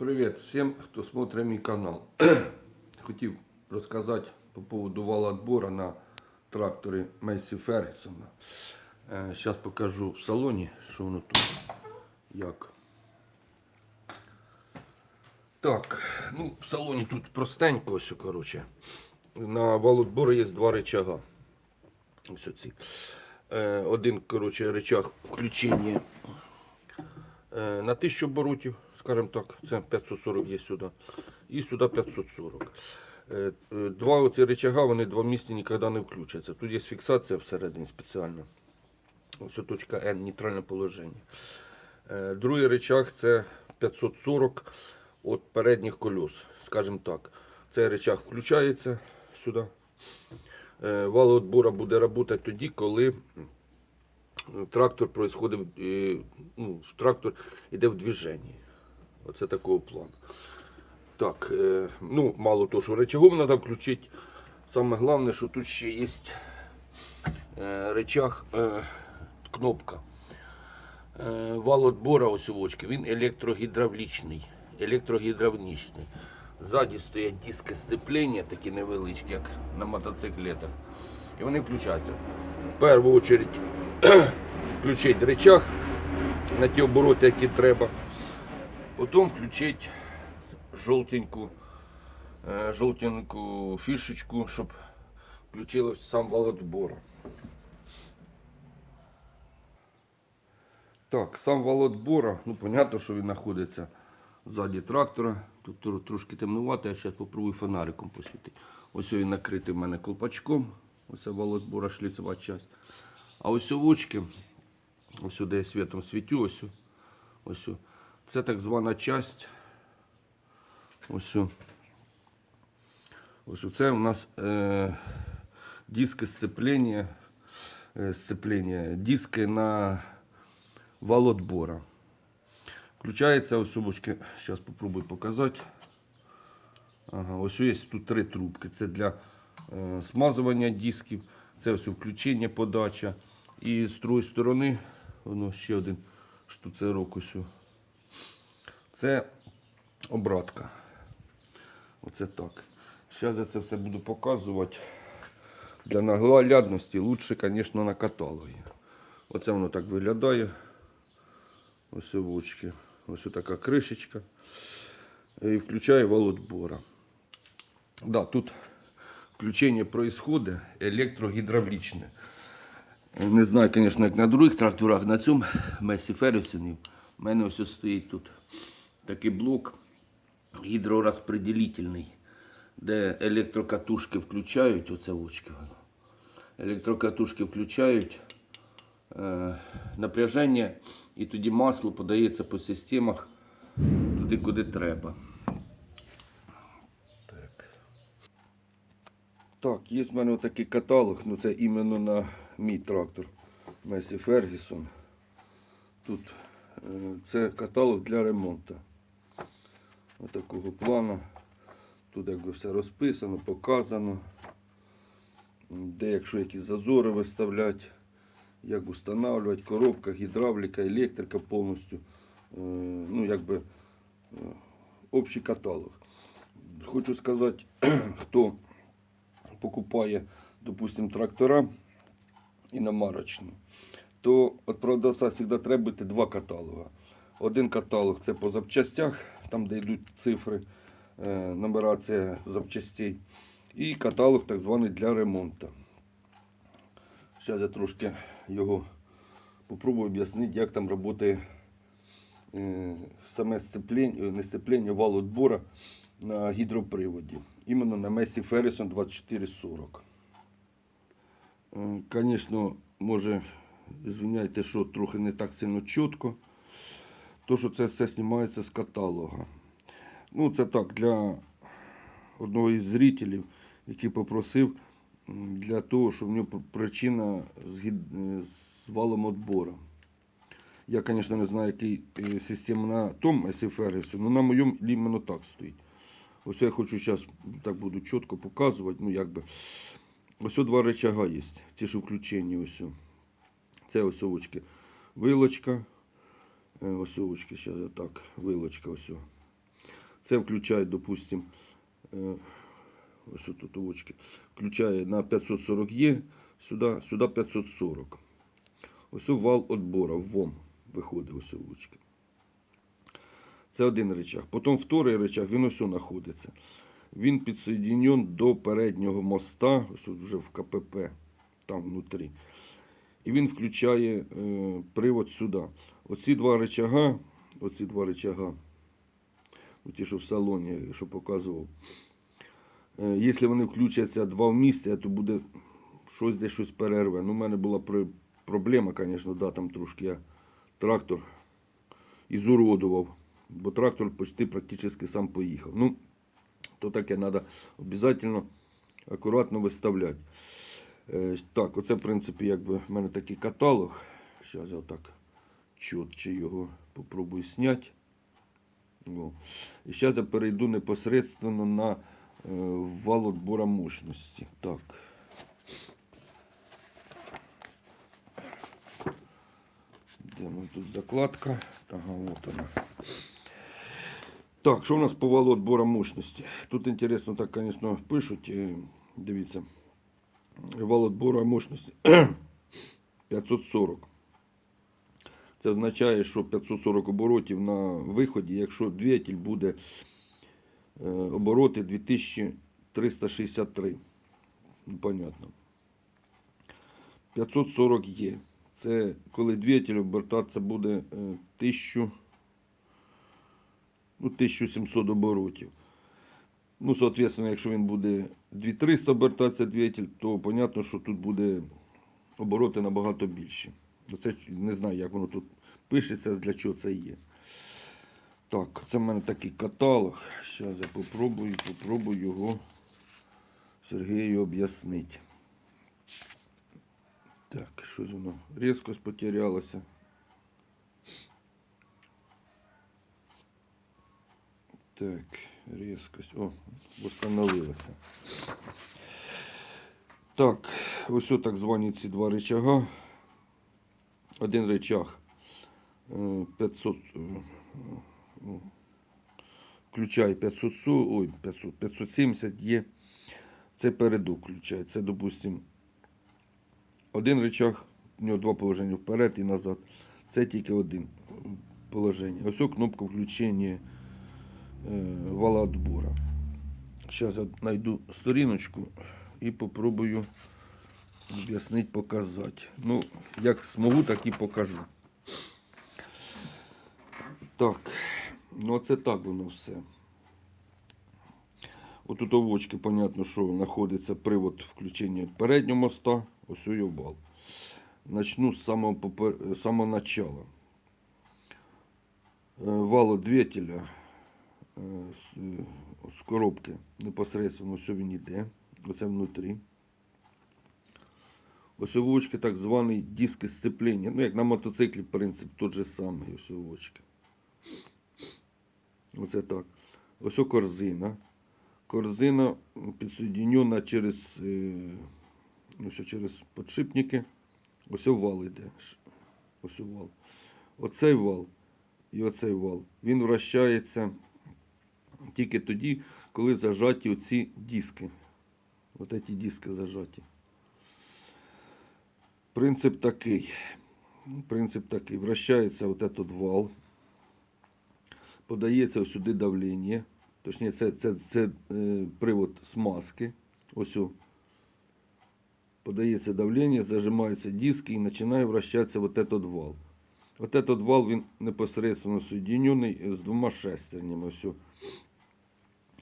Привет всем, кто смотрит мой канал. Хотів розказати по поводу вала отбора на тракторі Мейсі Фергюсона. Зараз покажу в салоні, що воно тут. Як. Так, ну в салоні тут простенько ось, коротше. На валотбору є два рычага. Ось оці. Е, Один, коротше, рычаг включення Е, на 1000 оборотів, скажімо так, це 540 є сюди. І сюди 540. Е, е, Два оці рычага, вони два місці ніколи не включаться. Тут є фіксація всередині спеціальна. Ось точка N, нейтральне положення. Е, Другий рычаг це 540 від передніх колес, скажімо так. Цей рычаг включається сюди. Е, Вал отбора буде працювати тоді, коли трактор происходит, е, ну, трактор йде в движенні. Оце такого плану. Так, е, ну, мало того, що рычагом треба включити. Саме головне, що тут ще є е, рычаг, е, кнопка. Е, вал отбора осьовочки, він електрогідравлічний. Електрогідравлічний. Ззаді стоять диски сцеплення, такі невеличкі, як на мотоциклетах. І вони включаються. В першу чергу включити рычаг на ті обороти, які треба. Потім включити жовтеньку, е, жовтеньку фішечку, щоб включилось сам вал отбору. Так, сам вал отбора, ну понятно, що він знаходиться ззаді трактора. Тут трошки темнувато, я зараз попробую фонариком посвітити. Ось він накритий в мене колпачком. Ось вал отбора шліцева часть. А ось овочки, ось сюди я світом світю, ось, ось. Це так звана часть. Ось. Ось це у нас е, диски сцеплення, е, сцеплення, диски на вал отбора. Включається ось бочки, зараз попробую показати. Ага, ось є тут три трубки. Це для е, смазування дисків, це ось включення, подача. І з другої сторони, воно ще один штуцерок ось. Це обратка. Оце так. Зараз я це все буду показувати. Для наглядності лучше, звісно, на каталогі. Оце воно так виглядає. Ось овочки. Ось така кришечка. І включаю вал отбора. Да, тут включення происходит електрогідравлічне. Не знаю, звісно, як на других тракторах, на цьому Месі Феррісонів. У мене ось стоїть тут такий блок гідророзпределительний, де електрокатушки включають, оце очки воно. Електрокатушки включають е, напряження і тоді масло подається по системах туди, куди треба. Так. Так, є в мене такий каталог, ну це іменно на мій трактор Месі Фергюсон. Тут е, це каталог для ремонту. Отакого плану. Тут якби все розписано, показано. Де якщо якісь зазори виставляти, як встановлювати, коробка, гідравліка, електрика повністю. Е, Ну, якби е, общий каталог. Хочу сказати, хто покупає, допустим, трактора іномарочні, то від завжди треба бути два каталога. Один каталог це по запчастях, там де йдуть цифри, е, нумерація запчастей. І каталог так званий для ремонту. Зараз я трошки його попробую об'яснити, як там працює е, саме сцеплення, не сцеплення, вал отбора на гідроприводі. Іменно на Месі Феррісон 2440. Звісно, може, звиняйте, що трохи не так сильно чітко. То, що це все знімається з каталога. Ну, це так, для одного із зрителів, який попросив для того, щоб в нього причина е, з валом отбора. Я, звісно, не знаю, який е, система на тому SFRS, але на моєму іменно так стоїть. Ось я хочу зараз так буду чітко показувати. Ну, якби. Ось два рычага є. Ці ж включені ось. Це ось овочки. Вилочка. Е, Ось овочки, зараз так, вилочка ось. Це включає, допустим, е, ось тут очки, включає на 540 є, сюди, сюди 540. Ось вал отбора, ВОМ виходить ось лучки. Це один речах. Потім вторий речах, він ось знаходиться. Він підсоєднен до переднього моста, ось вже в КПП, там внутрі. І він включає е, привод сюди. Оці два речага, оці два речага, ну, ті, що в салоні, що показував. Е, якщо вони включаться два в місці, то буде щось десь щось перерве. Ну, у мене була проблема, звісно, да, там трошки я трактор ізуродував, бо трактор почти практично сам поїхав. Ну, то таке треба обов'язково акуратно виставляти. Е, так, оце, в принципі, якби в мене такий каталог. Зараз я отак чітче його попробую зняти. О. І зараз я перейду непосредственно на е, вал отбора мощності. Так. Де ми тут закладка? Ага, от вона. Так, що у нас по валу отбора мощності? Тут інтересно, так, звісно, пишуть. е, Дивіться. Вал отбора мощності 540. Це означає, що 540 оборотів на виході, якщо двигатель буде е, обороти 2363. Ну, понятно. 540 є. Це коли двигатель обертатися буде е, 1000, ну, 1700 оборотів. Ну, соответственно, якщо він буде 2300 обертатися двигатель, то понятно, що тут буде обороти набагато більші. Ну, Це не знаю, як воно тут пишеться, для чого це є. Так, це в мене такий каталог. Зараз я попробую, попробую його Сергію об'яснити. Так, щось воно різко потерялося. Так, різкость. О, встановилося. Так, ось так звані ці два рычага. Один рычаг е, 500, е, ну, включає 500, су- ой, 500, 570 є. Це переду включає. Це, допустим, один рычаг, у нього два положення вперед і назад. Це тільки один положення. Ось ось кнопка включення е. Зараз я знайду сторіночку і попробую об'яснити, показати. Ну, як змогу, так і покажу. Так, ну це так воно все. Отут овочки, понятно, що знаходиться привод включення переднього моста, ось у вал. Начну з самого, попер... самого начала. Е, Вал двигателя з, е, з коробки непосредственно ось він іде. Оце внутрі. Ось овочки так званий диск сцеплення. Ну, як на мотоциклі, принцип тот же самий, ось овочки. Оце так. Ось корзина. Корзина підсоєднена через, е, ось через подшипники. Ось вал іде. Ш- Ось вал. Оцей вал і оцей вал. Він вращається тільки тоді, коли зажаті оці диски. Ось ці диски зажаті. Принцип такий. Принцип такий. Вращається вот этот вал. Подається ось сюди давлення. Точніше, це, це, це е, привод смазки. Ось. о. Подається давлення, зажимаються диски і починає вращатися вот этот вал. Вот этот вал він непосередньо соєдинений з двома шестернями. Ось.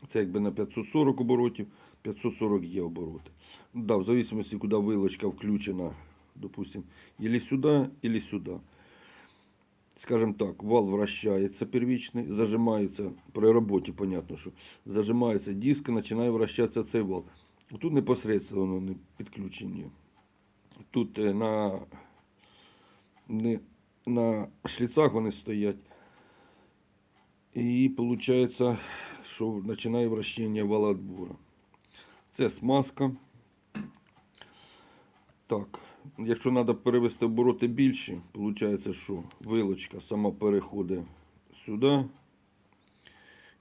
Це якби на 540 оборотів, 540 є обороти. Ну, Да, в зависимости, куди вилочка включена, допустим, или сюди, или сюди. Скажем так, вал вращается первичный, зажимается, при роботі, понятно, що зажимається диск, починає вращатися цей вал. Тут непосредственно вони підключені. Тут е, на, не, на шліцах вони стоять. І виходить, що починає вращення вала отбора. Це смазка. Так, якщо треба перевести обороти більші, виходить, що вилочка сама переходить сюди.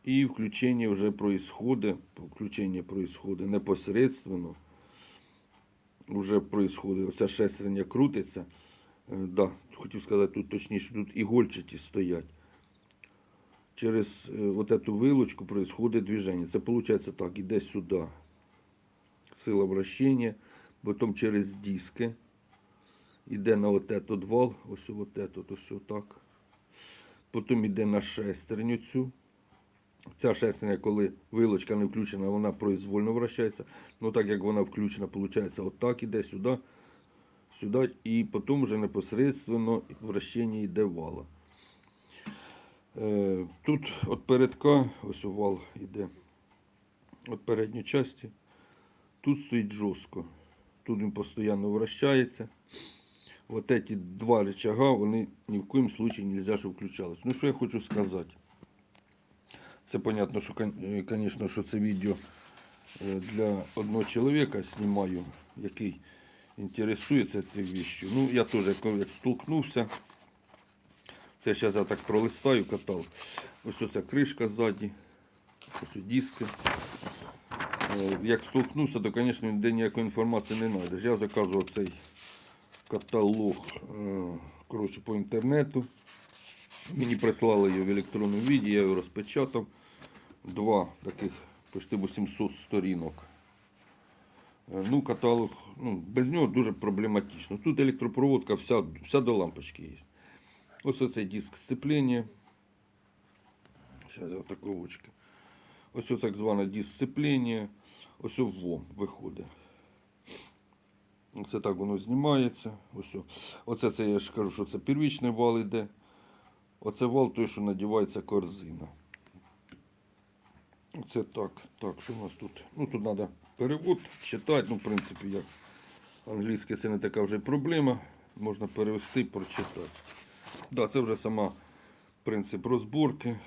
І включення вже происходит, включення происходит непосредственно. Уже происходит, оця шестерня крутиться. Е, да, хотів сказати тут точніше, тут ігольчаті стоять Через е, вот эту вилочку происходит движение. Це виходить так, іде сюди. Сила вращення, потім через диски. Іде на вот этот вал, ось вот этот, ось так. Потім йде на шестерню цю. Ця шестерня, коли вилочка не включена, вона произвольно вращається. Ну так як вона включена, виходить, отак іде сюди, сюди, і потім вже непосредственно вращення йде вала. Е, Тут от передка, ось вал йде від передньої частини. Тут стоїть жорстко. Тут він постійно вращається. Вот эти два рычага, вони ні в коїм случае нельзя, щоб включалось. Ну що я хочу сказати? Це понятно, що, звісно, що це відео е, для одного чоловіка знімаю, який інтересується цією віщю. Ну, я теж як столкнувся. Це зараз я так пролистаю катал. Ось оця кришка ззаді, ось диски. Е, Як столкнувся, то, звісно, ніде ніякої інформації не знайдеш. Я заказував цей каталог е, коротше, по інтернету. Мені прислали його в електронному віді, я його розпечатав. Два таких почти 800 сторінок. Е, Ну, каталог, ну, без нього дуже проблематично. Тут електропроводка вся, вся до лампочки є. Ось оцей диск сцеплення. Зараз атаковочки. Ось ось так зване диск сцеплення. Ось ВОМ виходить. Оце так воно знімається. Ось. Оце це я ж кажу, що це первічний вал йде. Оце вал той, що надівається корзина. Оце так. Так, що у нас тут? Ну тут треба перевод читати. Ну, в принципі, як англійське це не така вже проблема. Можна перевести і прочитати. Да, це вже сама принцип розборки,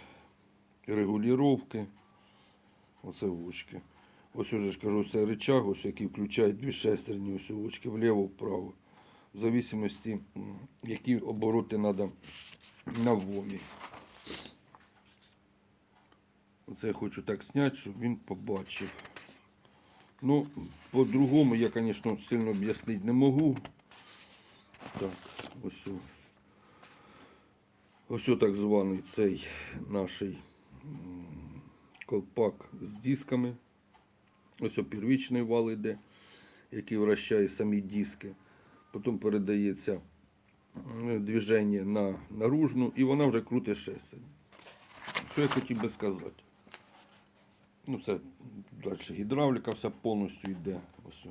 регулювання. Оце вучки. Ось уже ж кажу, це рычаг, ось який включає дві шестерні, ось вучки вліво, вправо. В зависимості, які обороти треба на вомі. Оце я хочу так зняти, щоб він побачив. Ну, по-другому я, звісно, сильно об'яснити не можу. Так, ось. Ось так званий цей наш колпак з дисками. Ось первічний вал йде, який вращає самі диски. Потім передається движення на наружну і вона вже крутить шестерню. Що я хотів би сказати? Ну, це далі гідравліка вся повністю йде. Ось,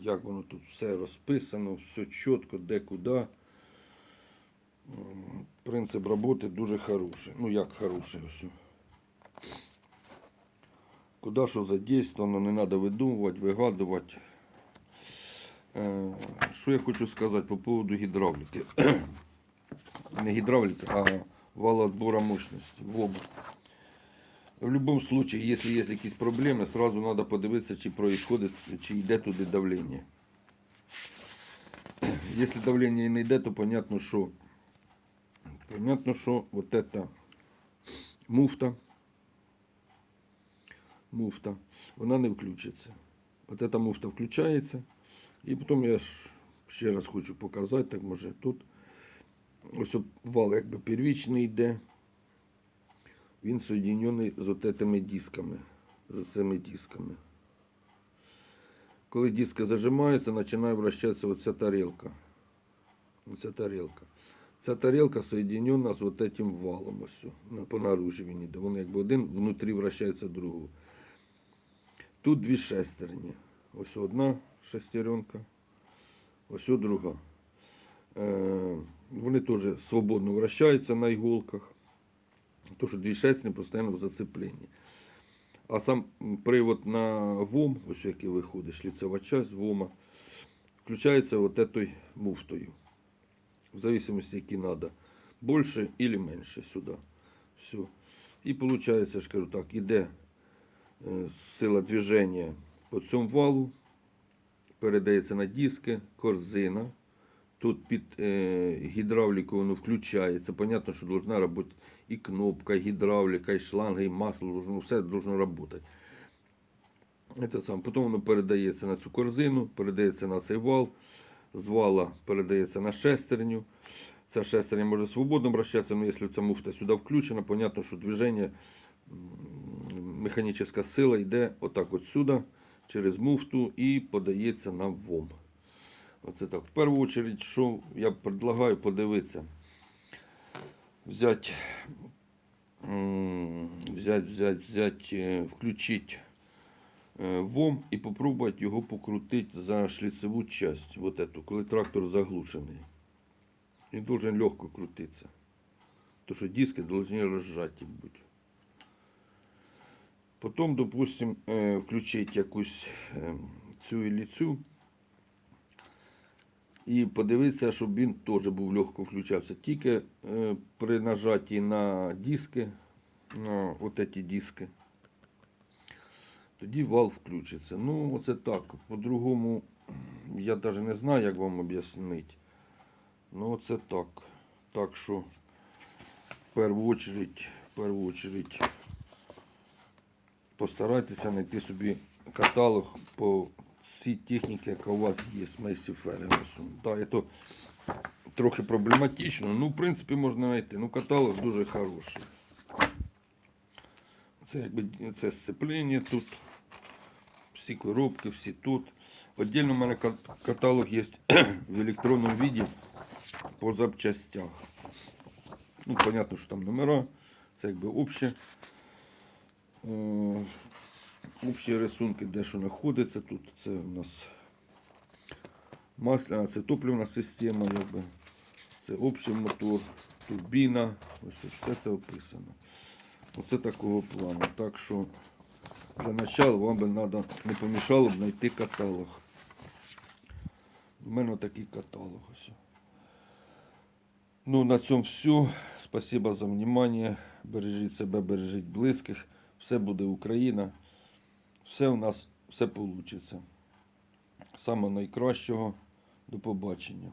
як воно тут все розписано, все чітко, де куди. Принцип роботи дуже хороший. Ну як хороший ось. Куди що задействовано, не треба видумувати, вигадувати. Е, Що я хочу сказати по поводу гідравліки. Не гідравліки, а вала отбора мощності. ВОБ. В будь-якому випадку, якщо є якісь проблеми, сразу треба подивитися, чи происходит, чи йде туди давлення. Якщо давлення не йде, то понятно, що понятно, що вот эта муфта муфта, вона не включиться. От эта муфта включається. І потім я ж ще раз хочу показати, так може тут. Ось от вал якби первічний йде. Він соєдинений з от этими дисками. З цими дисками. Коли диски зажимаються, починає вращатися оця тарілка. Оця тарілка. Ця тарілка соєдинена з от этим валом. Ось, по наружі він іде. Він якби один внутрі вращається другого. Тут дві шестерні. Ось одна шестеренка, ось друга. Е, вони теж свободно вращаються на іголках. То, що дві шестерні постійно в зацепленні. А сам привод на ВОМ, ось який виходить, шліцева часть ВОМа, включається вот этой муфтою. В зависимости, які надо. Більше или менше сюди. Все. І виходить, я ж кажу так, іде е, сила движення по цьому валу, передається на диски, корзина. Тут під е, гідравліку воно включається. Понятно, що повинна працювати і кнопка, і гідравліка, і шланги, і масло, должно, все должно сам. Потім воно передається на цю корзину, передається на цей вал, з вала передається на шестерню. Ця шестерня може свободно обращатися, але якщо ця муфта сюди включена, понятно, що движення, механічна сила йде отак от сюди, через муфту і подається на ВОМ. Оце так. В першу чергу, що я предлагаю подивитися. Взять, взять, взять, взять, е, включить е, ВОМ і попробувати його покрутити за шліцеву часть, вот эту, коли трактор заглушений. Він должен легко крутитися. То що диски должны розжаті бути. Потім, допустим, е, включити якусь е, цю і цю. І подивитися, щоб він теж був легко включався. Тільки е, при нажатті на диски, на от ці диски, тоді вал включиться. Ну, оце так. По-другому, я навіть не знаю, як вам об'яснити. Ну, оце так. Так що, в першу очередь, в першу очередь, постарайтеся знайти собі каталог по всій техніці, яка у вас є з Мейсі Фергюсон. Так, це трохи проблематично, ну, в принципі, можна знайти. Ну, каталог дуже хороший. Це якби це сцеплення тут. Всі коробки, всі тут. Отдельно у мене каталог є в електронному віді по запчастях. Ну, понятно, що там номера. Це якби обще. Общі рисунки, де що знаходиться. Тут це у нас масляна, це топливна система, якби. Це общий мотор, турбіна. Ось все це описано. Оце такого плану. Так що для начала вам би надо, не помішало б знайти каталог. У мене такий каталог. Ось. Ну, на цьому все. Спасибо за внимание. Бережіть себе, бережіть близьких. Все буде Україна. Все у нас все вийде. Саме найкращого. До побачення.